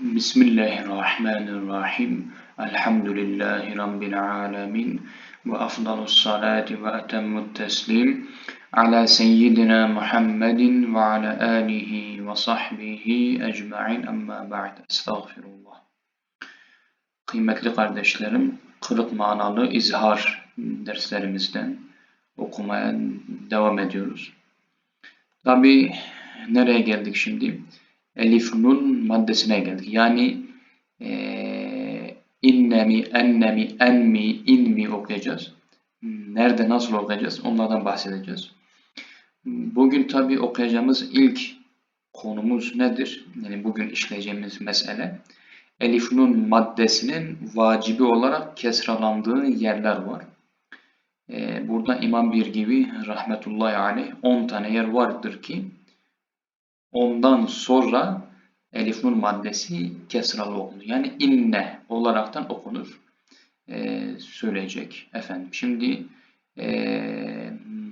Bismillahirrahmanirrahim. Elhamdülillahi Rabbil alemin. Ve afdalus salati ve etemmut teslim. Ala seyyidina Muhammedin ve ala alihi ve sahbihi ecma'in amma ba'd. Estağfirullah. Kıymetli kardeşlerim, kırık manalı izhar derslerimizden okumaya devam ediyoruz. Tabi nereye geldik şimdi? Elif nun maddesine geldik. Yani e, innemi, ennemi, enmi, inmi okuyacağız. Nerede nasıl okuyacağız onlardan bahsedeceğiz. Bugün tabi okuyacağımız ilk konumuz nedir? Yani bugün işleyeceğimiz mesele Elif nun maddesinin vacibi olarak kesralandığı yerler var. Ee, burada İmam Bir gibi rahmetullahi aleyh 10 tane yer vardır ki ondan sonra elif nun maddesi kesralı okunur. Yani inne olaraktan okunur. Ee, söyleyecek efendim. Şimdi e,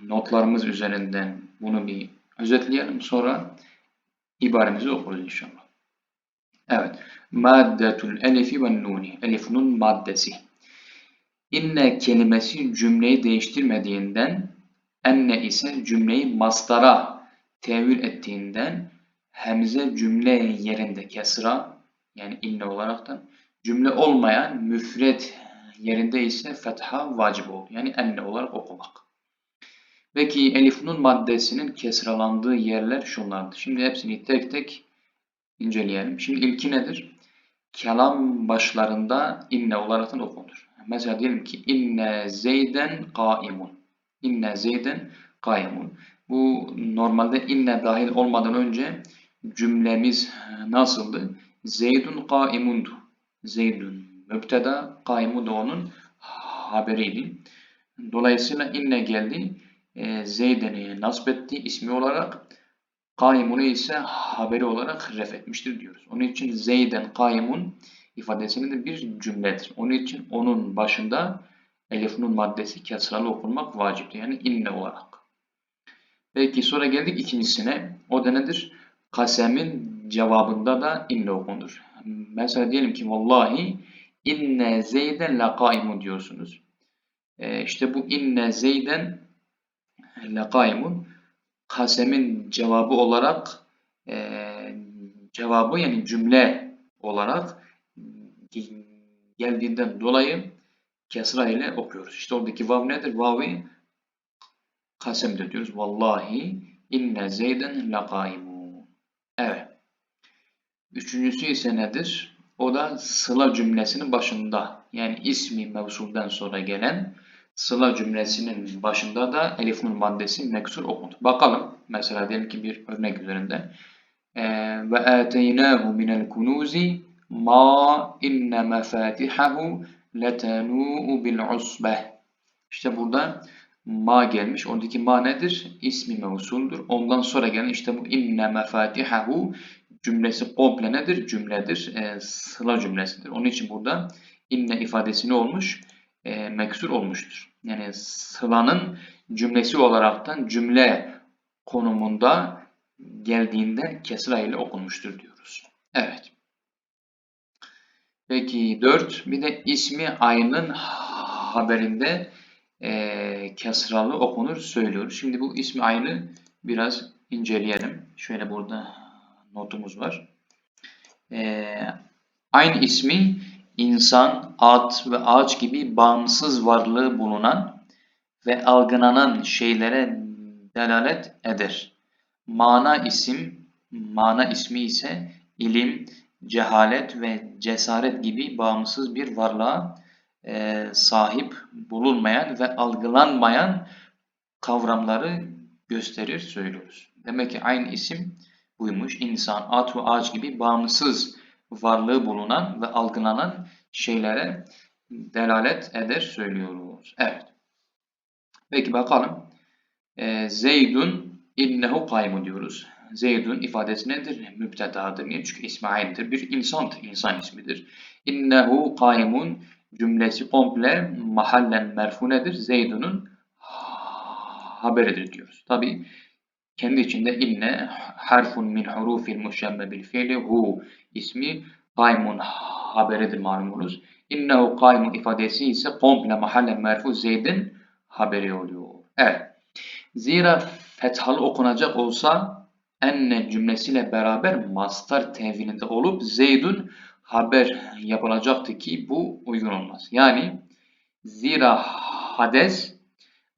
notlarımız üzerinden bunu bir özetleyelim. Sonra ibaremizi okuruz inşallah. Evet. Maddetul elifi ve nuni. Elif nun maddesi. İnne kelimesi cümleyi değiştirmediğinden enne ise cümleyi mastara tevil ettiğinden hemze cümle yerinde kesra yani inne olaraktan cümle olmayan müfret yerinde ise fetha vacip oldu. Yani enne olarak okumak. Peki elif nun maddesinin kesralandığı yerler şunlardır. Şimdi hepsini tek tek inceleyelim. Şimdi ilki nedir? Kelam başlarında inne olarak okunur. Mesela diyelim ki inne zeyden kaimun. İnne zeyden kaimun. Bu normalde inne dahil olmadan önce cümlemiz nasıldı? Zeydun kaimundu. Zeydun mübteda, kaimu da onun haberiydi. Dolayısıyla inne geldi. E, Zeyden'i nasip etti ismi olarak. Kaimunu ise haberi olarak ref etmiştir diyoruz. Onun için Zeyden kaimun ifadesinin de bir cümledir. Onun için onun başında elif nun maddesi kesralı okunmak vaciptir. Yani inne olarak. Peki sonra geldik ikincisine. O da nedir? Kasemin cevabında da inne okunur. Mesela diyelim ki vallahi inne zeyden laqaimun diyorsunuz. Ee, işte bu inne zeyden laqaimun kasemin cevabı olarak e, cevabı yani cümle olarak geldiğinden dolayı kesra ile okuyoruz. İşte oradaki vav nedir? Vav'ı kasemdir diyoruz. Vallahi inne zeyden laqaimun. Evet. Üçüncüsü ise nedir? O da sıla cümlesinin başında yani ismi mevsulden sonra gelen sıla cümlesinin başında da elif nun maddesi meksur okunur. Bakalım mesela diyelim ki bir örnek üzerinde ee, ve ateynahu minel kunuzi ma inne mefatihahu letenu'u bil usbeh İşte burada ma gelmiş. Oradaki ma nedir? İsmi mevsuldur. Ondan sonra gelen işte bu inne mefatihahu cümlesi komple nedir? Cümledir. E, sıla cümlesidir. Onun için burada inne ifadesi ne olmuş? E, meksur olmuştur. Yani sılanın cümlesi olaraktan cümle konumunda geldiğinde kesra ile okunmuştur diyoruz. Evet. Peki 4. Bir de ismi ayının haberinde e, kesralı okunur söylüyoruz. Şimdi bu ismi ayını biraz inceleyelim. Şöyle burada notumuz var. E, aynı ismi insan, at ve ağaç gibi bağımsız varlığı bulunan ve algılanan şeylere delalet eder. Mana isim, mana ismi ise ilim, cehalet ve cesaret gibi bağımsız bir varlığa e, sahip bulunmayan ve algılanmayan kavramları gösterir söylüyoruz. Demek ki aynı isim buymuş. İnsan, at ve ağaç gibi bağımsız varlığı bulunan ve algılanan şeylere delalet eder söylüyoruz. Evet. Peki bakalım. E, Zeydun innehu kaymu diyoruz. Zeydun ifadesi nedir? Mübtedadır. Niye? Çünkü İsmail'dir. Bir insandır. İnsan ismidir. İnnehu kaymun cümlesi komple mahallen merfu nedir? Zeydun'un haberidir diyoruz. Tabi kendi içinde inne harfun min hurufil muşemme bil fiili hu ismi kaymun haberidir malumunuz. İnnehu kaymun ifadesi ise komple mahalle merfu Zeyd'in haberi oluyor. Evet. Zira fethalı okunacak olsa enne cümlesiyle beraber mastar tevilinde olup Zeydun haber yapılacaktı ki bu uygun olmaz. Yani zira hades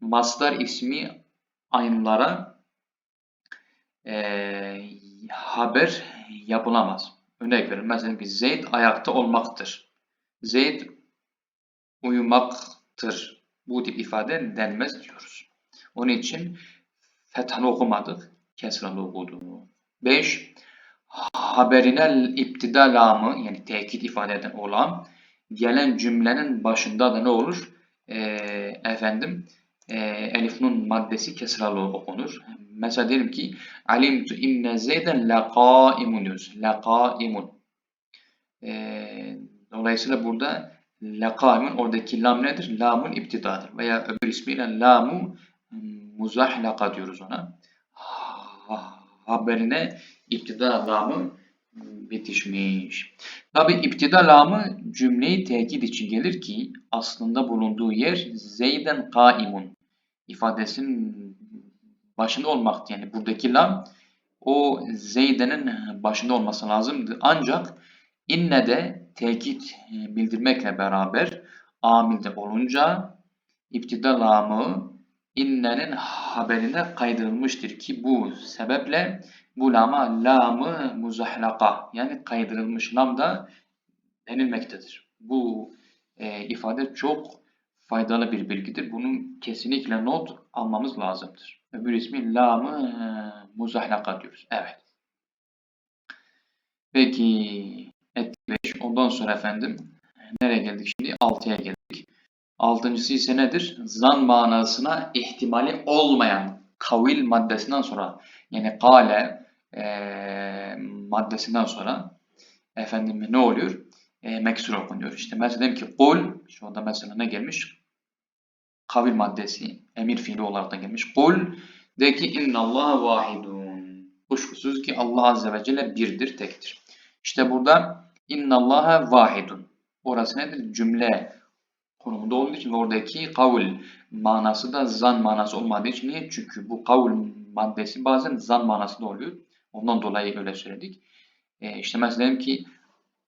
mastar ismi aynlara e, haber yapılamaz. Örnek verin. Mesela ki Zeyd ayakta olmaktır. Zeyd uyumaktır. Bu tip ifade denmez diyoruz. Onun için fethalı okumadık. Kesralı okudu. 5. Haberine iptida lamı yani tekit ifade eden olan gelen cümlenin başında da ne olur? Ee, efendim e, elif nun maddesi kesralı okunur. Mesela diyelim ki alimtu inne zeyden laqaimun diyoruz. Laqaimun. Ee, dolayısıyla burada laqaimun oradaki lam nedir? Lamun iptidadır. Veya öbür ismiyle lamu muzahlaka diyoruz ona. Haberine iptida lamı bitişmiş. Tabi iptida lamı cümleyi tekit için gelir ki aslında bulunduğu yer zeyden kaimun ifadesinin başında olmaktı. Yani buradaki lam o zeydenin başında olması lazımdı. Ancak inne de tekit bildirmekle beraber amilde olunca iptida lamı innenin haberine kaydırılmıştır ki bu sebeple bu lama lamı muzahlaka yani kaydırılmış lam da denilmektedir. Bu e, ifade çok faydalı bir bilgidir. Bunun kesinlikle not almamız lazımdır. Öbür ismi lamı e, muzahlaka diyoruz. Evet. Peki etti 5. Ondan sonra efendim nereye geldik şimdi? 6'ya geldik. Altıncısı ise nedir? Zan manasına ihtimali olmayan kavil maddesinden sonra yani kale e, maddesinden sonra efendim ne oluyor? E, meksur okunuyor. İşte mesela dedim ki kul, şu anda mesela ne gelmiş? Kavil maddesi, emir fiili olarak da gelmiş. Kul de ki innallaha vahidun. Kuşkusuz ki Allah azze ve celle birdir, tektir. İşte burada innallaha vahidun. Orası nedir? Cümle konumunda olduğu için oradaki kavul manası da zan manası olmadığı için niye? Çünkü bu kavul maddesi bazen zan manası da oluyor. Ondan dolayı öyle söyledik. E, işte mesela ki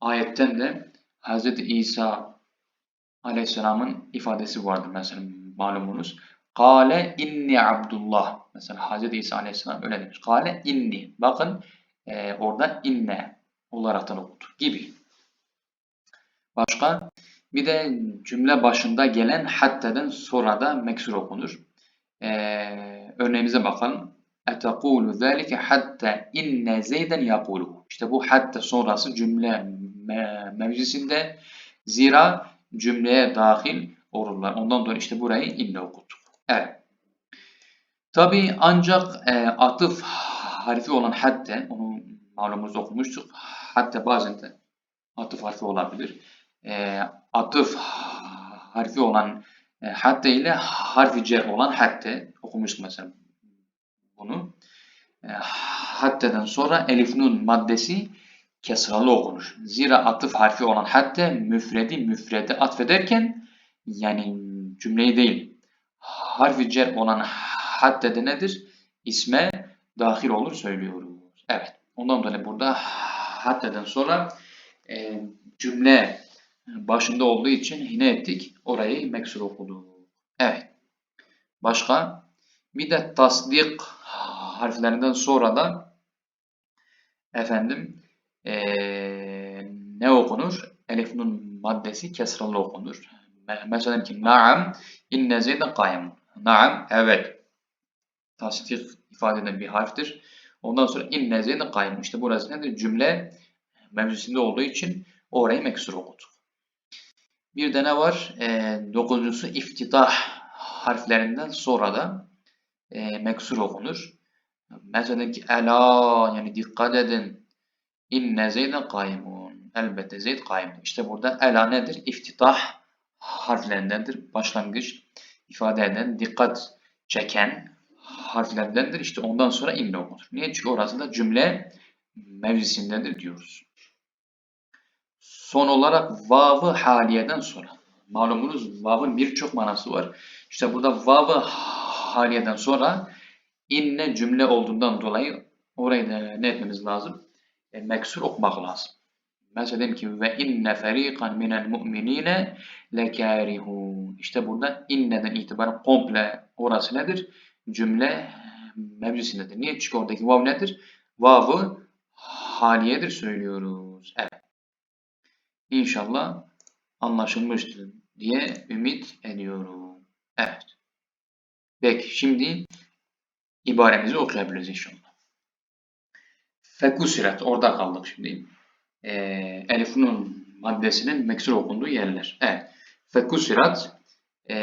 ayetten de Hz. İsa Aleyhisselam'ın ifadesi vardır mesela malumunuz. Kale inni abdullah. Mesela Hz. İsa Aleyhisselam öyle demiş. Kale inni. Bakın e, orada inne olaraktan okudu gibi. Başka? Bir de cümle başında gelen hatta'dan sonra da meksur okunur. Ee, örneğimize bakalım. Etekulu zâlike hatta inne zeyden yapulu. İşte bu hatta sonrası cümle mevzisinde zira cümleye dahil olurlar. Ondan dolayı işte burayı inne okuttuk. Evet. Tabi ancak e, atıf harfi olan hatta, onu malumunuz okumuştuk. Hatta bazen de atıf harfi olabilir e, atıf harfi olan e, hatta ile harfi cer olan hatta okumuştuk mesela bunu. E, hatta'dan sonra elif nun maddesi kesralı okunur. Zira atıf harfi olan hatta müfredi müfrede atfederken yani cümleyi değil harfi cer olan hatta de nedir? İsme dahil olur söylüyoruz. Evet. Ondan dolayı burada hatta'dan sonra e, cümle başında olduğu için ne ettik? Orayı meksur okuduk. Evet. Başka? De tasdik harflerinden sonra da efendim ee, ne okunur? Elif nun maddesi kesralı okunur. Mesela ki naam inne zeyden kaim. Naam evet. Tasdik ifade eden bir harftir. Ondan sonra inne zeyden kaim. İşte burası nedir? Cümle mevzusunda olduğu için orayı meksur okuduk. Bir de ne var? E, dokuzuncusu iftitah harflerinden sonra da e, meksur okunur. Mesela ki ela yani dikkat edin. İnne zeyden kaimun. Elbette zeyd kaim. İşte burada ela nedir? İftitah harflerindendir. Başlangıç ifade eden, dikkat çeken harflerindendir. İşte ondan sonra inne okunur. Niye? Çünkü orası da cümle mevzisindendir diyoruz. Son olarak vavı haliyeden sonra. Malumunuz vavın birçok manası var. İşte burada vavı haliyeden sonra inne cümle olduğundan dolayı orayı da ne etmemiz lazım? E, meksur okumak lazım. Mesela dedim ki ve inne feriqan minel mu'minine lekârihûn. İşte burada inneden itibaren komple orası nedir? Cümle mevzusindedir. Niye? Çünkü oradaki vav nedir? Vavı haliyedir söylüyoruz. Evet. İnşallah anlaşılmıştır diye ümit ediyorum. Evet. Peki şimdi ibaremizi okuyabiliriz inşallah. Fekusiret orada kaldık şimdi. Ee, Elif Nun maddesinin meksur okunduğu yerler. Evet. Fekusirat e,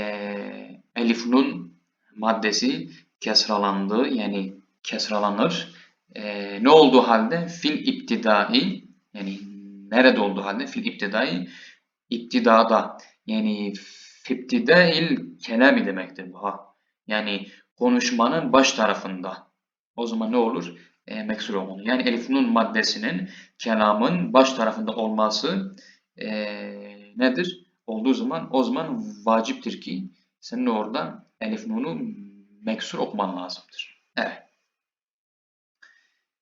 Elif Nun maddesi kesralandı yani kesralanır. E, ne olduğu halde fil iptidai yani nerede olduğu halde fil iptidai iptidada yani iptidail kelami demektir bu ha. Yani konuşmanın baş tarafında. O zaman ne olur? E, meksur olmalı. Yani elif nun maddesinin kelamın baş tarafında olması e, nedir? Olduğu zaman o zaman vaciptir ki senin orada elif nunu meksur okuman lazımdır. Evet.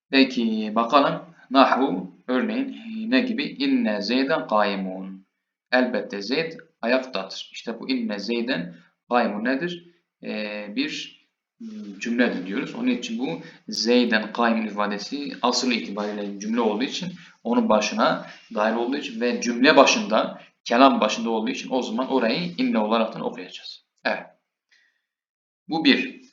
Peki bakalım nahvu örneğin ne gibi? İnne zeyden kaimun. Elbette zeyd ayaktadır. İşte bu inne zeyden kaimun nedir? Ee, bir cümledir diyoruz. Onun için bu zeyden kaimun ifadesi asıl itibariyle cümle olduğu için onun başına dahil olduğu için ve cümle başında kelam başında olduğu için o zaman orayı inne olaraktan okuyacağız. Evet. Bu bir.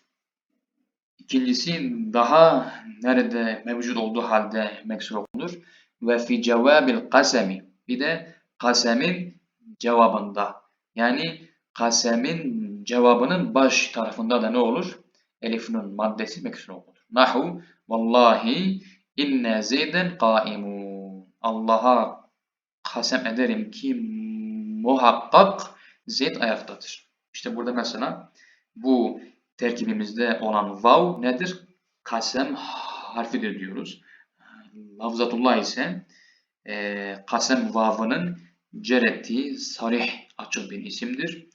İkincisi daha nerede mevcut olduğu halde meksur okunur. Ve fi cevabil kasemi. Bir de kasemin cevabında. Yani kasemin cevabının baş tarafında da ne olur? Elif'in maddesi meksur okunur. Nahu vallahi inne zeyden kaimun. Allah'a kasem ederim ki muhakkak Zeyd ayaktadır. İşte burada mesela bu terkibimizde olan vav nedir? Kasem harfidir diyoruz. Lafzatullah ise e, kasem vavının cer ettiği sarih açık bir isimdir.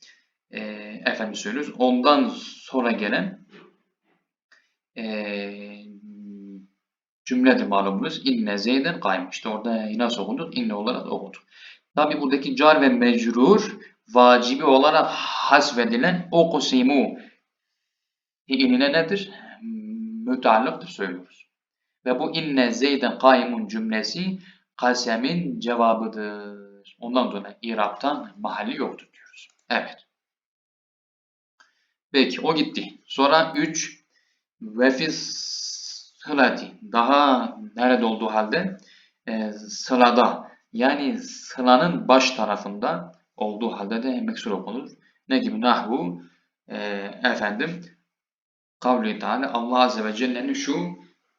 E, efendim söylüyoruz. Ondan sonra gelen e, cümledir malumunuz. İnne zeyden kaym. İşte orada nasıl okuduk? İnne olarak okuduk. Tabi buradaki car ve mecrur vacibi olarak hasvedilen okusimu fiiline nedir? Müteallıktır söylüyoruz. Ve bu inne zeyden kaimun cümlesi kasemin cevabıdır. Ondan dolayı iraptan mahalli yoktur diyoruz. Evet. Peki o gitti. Sonra 3 ve sılati daha nerede olduğu halde e, sılada yani sılanın baş tarafında olduğu halde de meksur okunur. Ne gibi? Nahvu e, efendim kavli Teala Allah Azze ve Celle'nin şu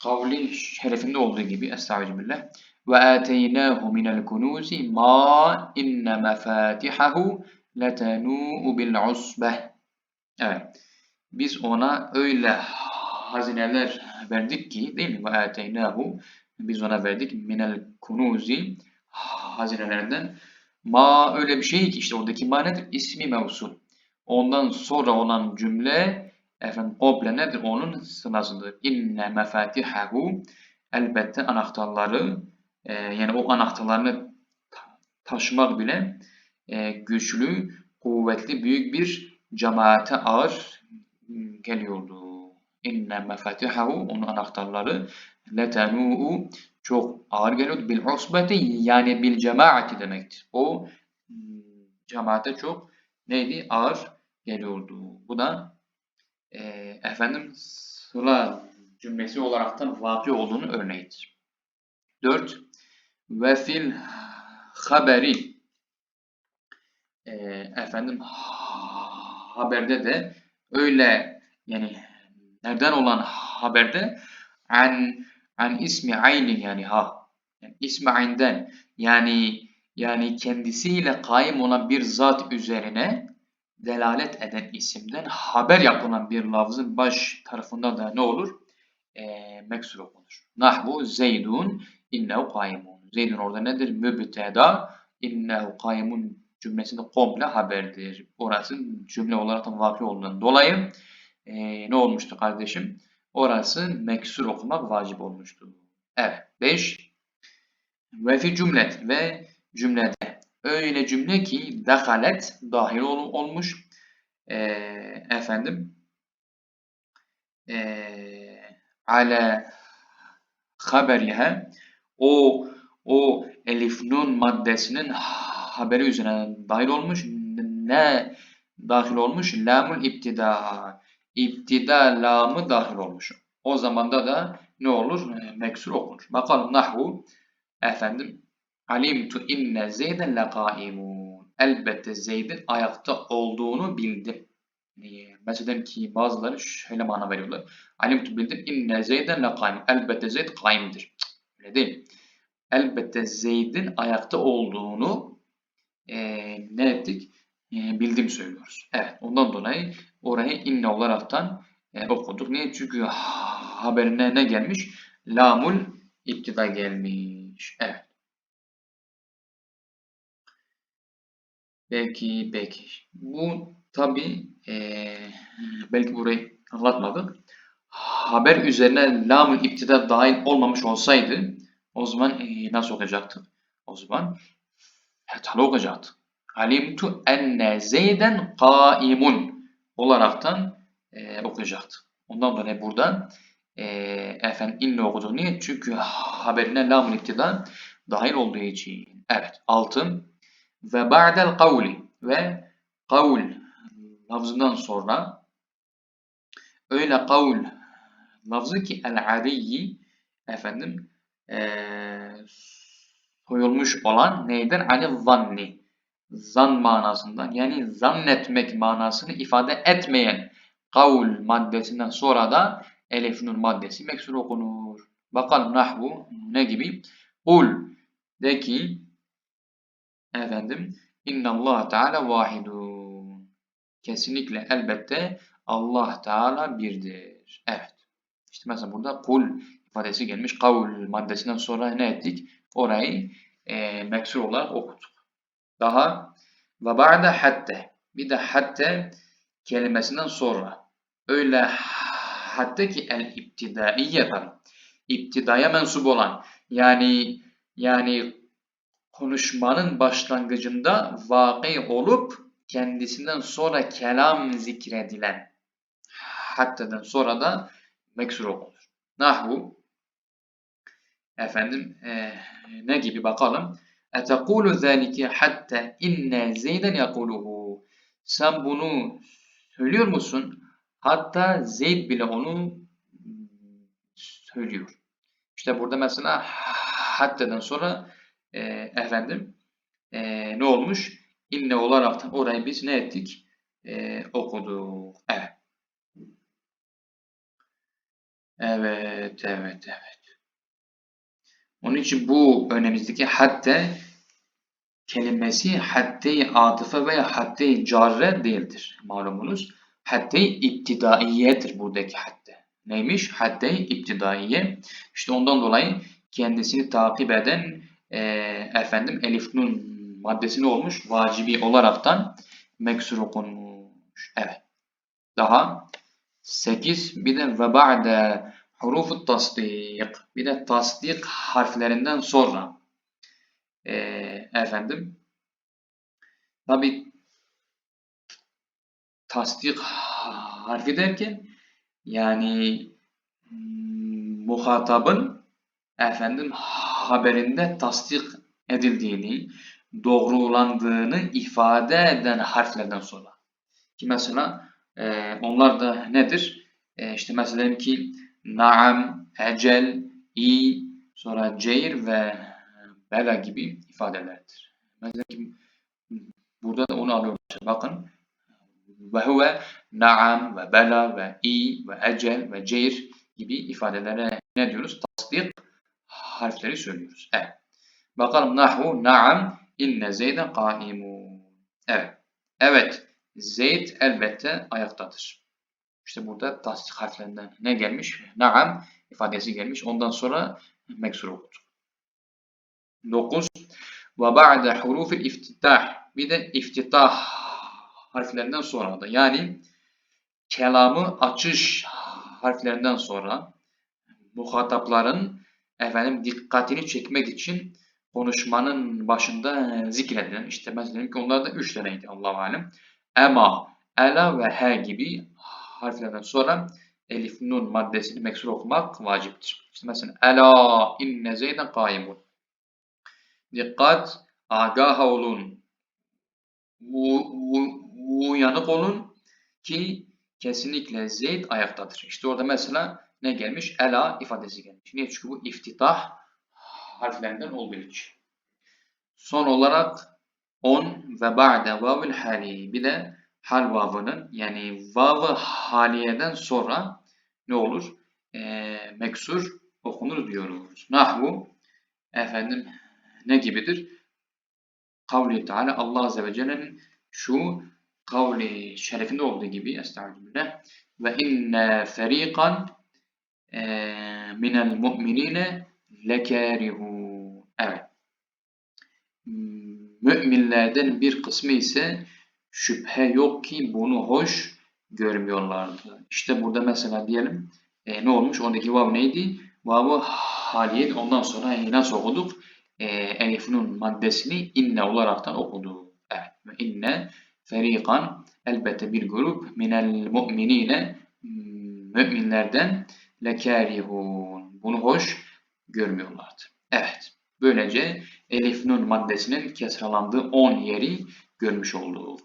kavli şerefinde olduğu gibi Estağfirullah ve ateynahu minel kunuzi ma inne mefatihahu letenu'u bil usbeh Evet. Biz ona öyle hazineler verdik ki değil mi? Ve ateynahu biz ona verdik minel kunuzi hazinelerden ma öyle bir şey ki işte oradaki ma nedir? İsmi mevsul. Ondan sonra olan cümle efendim komple nedir? Onun sınasıdır. İnne mefatihahu elbette anahtarları e, yani o anahtarlarını taşımak bile e, güçlü, kuvvetli, büyük bir cemaate ağır geliyordu. İnne mefatihahu onun anahtarları letenu'u çok ağır geliyordu. Bil usbeti yani bil cemaati demektir. O cemaate çok neydi? Ağır geliyordu. Bu da e, efendim sıla cümlesi olaraktan vakı olduğunu örneğidir. 4. Ve fil haberi e, efendim haberde de öyle yani nereden olan haberde an an ismi aynin yani ha yani ismi aynden yani yani kendisiyle kaim olan bir zat üzerine delalet eden isimden haber yapılan bir lafzın baş tarafında da ne olur? E, meksur okunur. Nahvu zeydun innehu kaimun. Zeydun orada nedir? Mübteda innehu kaimun cümlesinde komple haberdir. Orası cümle olarak da vakı olduğundan dolayı eee, ne olmuştu kardeşim? Orası meksur okumak vacip olmuştu. Evet. 5. Ve fi cümlet ve cümlede öyle cümle ki dakalet dahil ol- olmuş. Eee, efendim eee ale haberihe o o elif nun maddesinin haberi üzerine dahil olmuş. Ne dahil olmuş? Lamul iptida. İptida lamı dahil olmuş. O zamanda da ne olur? E, Meksur okunur. Bakalım nahvu. Efendim. Alimtu inne zeyden lekaimun. Elbette Zeyd'in ayakta olduğunu bildim. Niye? Mesela ki bazıları şöyle mana veriyorlar. Alimtu bildim inne Zeyden lekaimun. Elbette Zeyd kaimdir. Öyle değil. Elbette Zeyd'in ayakta olduğunu eee, ne ettik? Eee, bildim söylüyoruz. Evet. Ondan dolayı orayı inne olaraktan e, okuduk. Niye? Çünkü ha- haberine ne gelmiş? Lamul iptida gelmiş. Evet. Peki, peki. Bu tabi belki burayı anlatmadık. Haber üzerine lamul iptida dahil olmamış olsaydı o zaman e, nasıl okuyacaktık? O zaman hatalı okuyacaktık. Alimtu enne zeyden kaimun olaraktan e, okuyacaktık. Ondan dolayı buradan e, efendim inne okuduk. Niye? Çünkü haberine lamul iptida dahil olduğu için. Evet. Altı. Ve ba'del kavli ve kavl lafzından sonra öyle kavl lafzı ki el-ariyyi efendim eee soyulmuş olan neyden? Ani zanni. Zan manasından yani zannetmek manasını ifade etmeyen kavl maddesinden sonra da elif nun maddesi meksur okunur. Bakalım nahvu ne gibi? Kul de ki efendim Allah Teala vahidun. Kesinlikle elbette Allah Teala birdir. Evet. İşte mesela burada kul ifadesi gelmiş. Kavl maddesinden sonra ne ettik? Orayı e, meksur olarak okuduk. Daha ve ba'de hatte. Bir de hatte kelimesinden sonra. Öyle hatta ki el iptidaiye tabi. İptidaya mensup olan. Yani yani konuşmanın başlangıcında vakı olup kendisinden sonra kelam zikredilen hattadan sonra da meksur okunur. Nahvu efendim e, ne gibi bakalım. Etekulu zâlike hatta inne zeyden yakuluhu. Sen bunu söylüyor musun? Hatta Zeyd bile onu söylüyor. İşte burada mesela hattadan sonra e, efendim e, ne olmuş? İnne olarak orayı biz ne ettik? E, okuduk. Evet. Evet, evet, evet. Onun için bu önemizdeki hatta kelimesi hadde-i atıfe veya hadde-i carre değildir malumunuz. Hadde-i iptidaiyedir buradaki hadde. Neymiş? Hadde-i iptidaiye. İşte ondan dolayı kendisini takip eden e, efendim elif nun maddesi ne olmuş? Vacibi olaraktan meksur okunmuş. Evet. Daha 8 bir de ve ba'de hurufu tasdik bir de tasdik harflerinden sonra e, efendim tabi tasdik harfi derken yani mm, muhatabın efendim haberinde tasdik edildiğini, doğrulandığını ifade eden harflerden sonra. Ki mesela e, onlar da nedir? E, işte mesela ki naam, ecel, i, sonra ceyr ve bela gibi ifadelerdir. Mesela ki burada da onu alıyoruz. Bakın ve huve naam ve bela ve i ve ecel ve ceyr gibi ifadelere ne diyoruz? Tasdik harfleri söylüyoruz. Evet. Bakalım nahu naam inne zeyden kaimun. Evet. Evet. Zeyd elbette ayaktadır. İşte burada tasdik harflerinden ne gelmiş? Naam ifadesi gelmiş. Ondan sonra meksur okuduk. 9. Ve ba'de hurufil iftitah. Bir de iftitah harflerinden sonra da yani kelamı açış harflerinden sonra muhatapların efendim dikkatini çekmek için konuşmanın başında zikredilen işte mesela ki onlar da üç taneydi Allahu alem. Ema, ela ve he gibi harflerden sonra elif nun maddesini meksur okumak vaciptir. İşte mesela ela inne zeyden kaimun. Dikkat, agaha olun. U, u, uyanık olun ki kesinlikle Zeyd ayaktadır. İşte orada mesela ne gelmiş? Ela ifadesi gelmiş. Niye? Çünkü bu iftitah harflerinden olduğu için. Son olarak on ve ba'de vavil hali. Bir de hal vavının yani vavı haliyeden sonra ne olur? E, meksur okunur diyoruz. Nahvu efendim ne gibidir? Kavli Teala Allah Azze ve Celle'nin şu kavli şerefinde olduğu gibi estağfirullah ve inne feriqan e, minel mu'minine lekârihûn. Evet. Müminlerden bir kısmı ise şüphe yok ki bunu hoş görmüyorlardı. İşte burada mesela diyelim e, ne olmuş? Oradaki vav neydi? Vav'ı haliyet ondan sonra e, nasıl okuduk? E, elif nun maddesini inne olaraktan okuduk. Evet. Ve inne ferikan elbette bir grup minel mu'minine müminlerden lekârihûn. Bunu hoş görmüyorlardı. Evet. Böylece elif nun maddesinin kesralandığı 10 yeri görmüş olduk.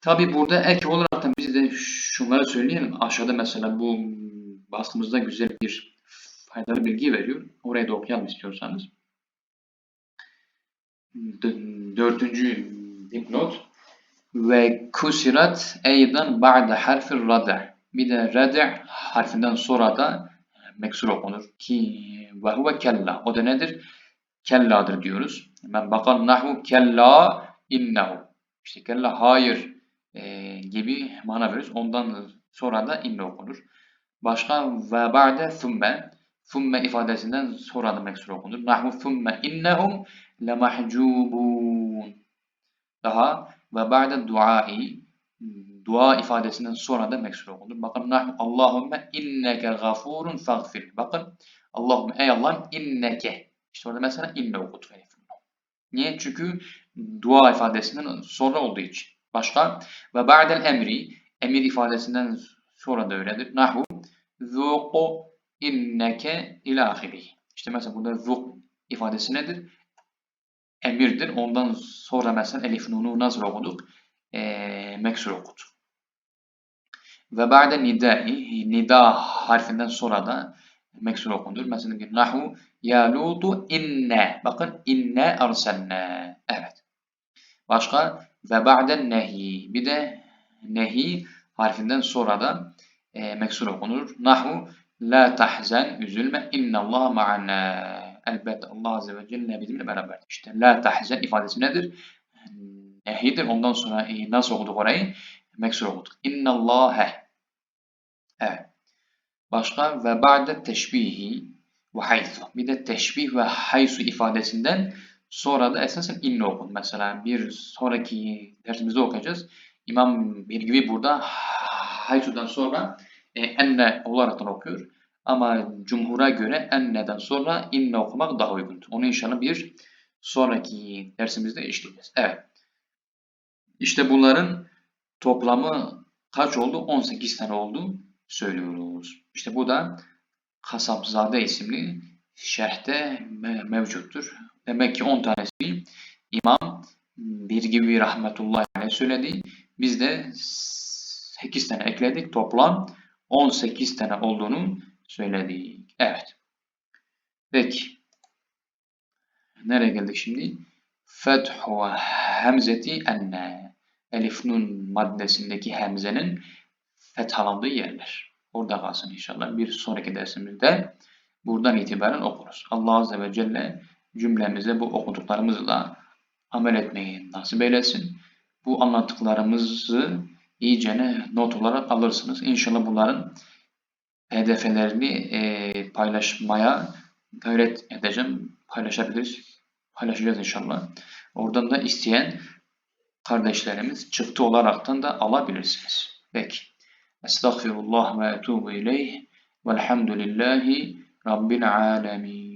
Tabi burada ek olarak da biz de şunları söyleyelim. Aşağıda mesela bu bastığımızda güzel bir faydalı bilgi veriyor. Orayı da okuyalım istiyorsanız. Dördüncü dipnot. Ve kusirat eydan ba'de harfi rada. Bir de rada harfinden sonra da meksur okunur. Ki ve huve kella. O da nedir? Kelladır diyoruz. Hemen bakalım nahvu kella innehu. İşte kella hayır e, gibi mana veriyoruz. Ondan sonra da inne okunur. Başka ve ba'de thumme. Thumme ifadesinden sonra da meksur okunur. Nahvu thumme innehum lemahcubun. Daha ve ba'de duai dua ifadesinden sonra da meksur okunur. Bakın nah Allahümme inneke gafurun fagfir. Bakın Allahümme ey Allah'ım inneke. İşte orada mesela inne okuduk. Niye? Çünkü dua ifadesinden sonra olduğu için. Başka ve ba'del emri emir ifadesinden sonra da öyledir. Nahu zuqu inneke ilahiri. İşte mesela burada zuk ifadesi nedir? Emirdir. Ondan sonra mesela elif nunu nasıl okuduk? Ee, meksur okuduk. Ve ba'de nidai, nida harfinden sonra da meksur okunur. Mesela bir nahu ya lutu inne. Bakın inne arsalne. Evet. Başka ve ba'den nehi. Bir de nehi harfinden sonra da e, meksur okunur. Nahu la tahzen üzülme innallaha ma'ana. Elbette Allah Azze ve Celle bizimle beraber. İşte la tahzen ifadesi nedir? Nehidir. Ondan sonra e, nasıl okuduk orayı? Meksur okuduk. İnnallâhe. Evet. Başka ve ba'de teşbihi ve haythu. Bir de teşbih ve haysu ifadesinden sonra da esasen inne okun. Mesela bir sonraki dersimizde okuyacağız. İmam bir gibi burada haysudan sonra e, enne olarak okuyor. Ama cumhura göre enneden sonra inne okumak daha uygundur. Onu inşallah bir sonraki dersimizde işleyeceğiz. Evet. İşte bunların toplamı kaç oldu? 18 tane oldu söylüyoruz. İşte bu da Kasapzade isimli şerhte mevcuttur. Demek ki 10 tanesi İmam bir gibi rahmetullahi aleyh söyledi. Biz de 8 tane ekledik. Toplam 18 tane olduğunu söyledik. Evet. Peki. Nereye geldik şimdi? Fethu hemzeti enne. Elif nun maddesindeki hemzenin fethalandığı yerler. Orada kalsın inşallah. Bir sonraki dersimizde buradan itibaren okuruz. Allah Azze ve Celle cümlemize bu okuduklarımızla amel etmeyi nasip eylesin. Bu anlattıklarımızı iyicene not olarak alırsınız. İnşallah bunların pdf'lerini e, paylaşmaya gayret edeceğim. Paylaşabiliriz. paylaşacağız inşallah. Oradan da isteyen kardeşlerimiz çıktı olaraktan da alabilirsiniz. Peki. Estağfirullah ve etubu ileyh. Velhamdülillahi Rabbil alemin.